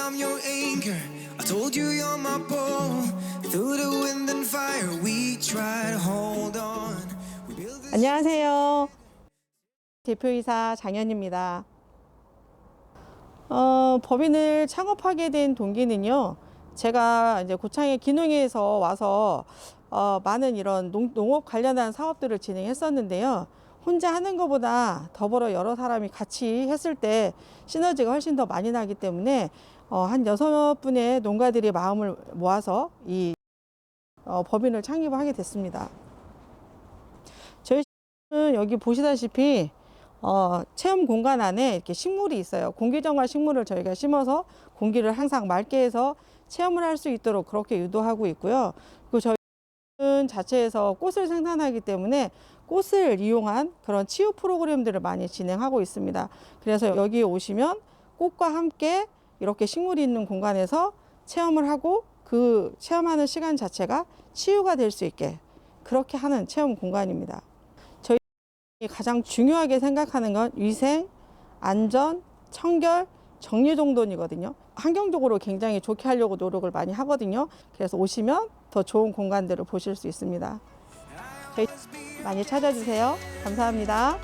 I'm your anchor. I told you you're my pole. Through the wind and fire, we try to hold on. We build this 안녕하세요. 대표이사 장현입니다. 어, 법인을 창업하게 된 동기는요. 제가 이제 고창의 기농에서 와서 어, 많은 이런 농, 농업 관련한 사업들을 진행했었는데요. 혼자 하는 것보다 더불어 여러 사람이 같이 했을 때 시너지가 훨씬 더 많이 나기 때문에 어, 한 여섯 분의 농가들이 마음을 모아서 이 어, 법인을 창립하게 됐습니다. 저희 는 여기 보시다시피 어, 체험 공간 안에 이렇게 식물이 있어요. 공기정화 식물을 저희가 심어서 공기를 항상 맑게 해서 체험을 할 수 있도록 그렇게 유도하고 있고요. 그리고 저희는 자체에서 꽃을 생산하기 때문에 꽃을 이용한 그런 치유 프로그램들을 많이 진행하고 있습니다. 그래서 여기 오시면 꽃과 함께 이렇게 식물이 있는 공간에서 체험을 하고 그 체험하는 시간 자체가 치유가 될 수 있게 그렇게 하는 체험 공간입니다. 가장 중요하게 생각하는 건 위생, 안전, 청결, 정리정돈이거든요. 환경적으로 굉장히 좋게 하려고 노력을 많이 하거든요. 그래서 오시면 더 좋은 공간들을 보실 수 있습니다. 많이 찾아주세요. 감사합니다.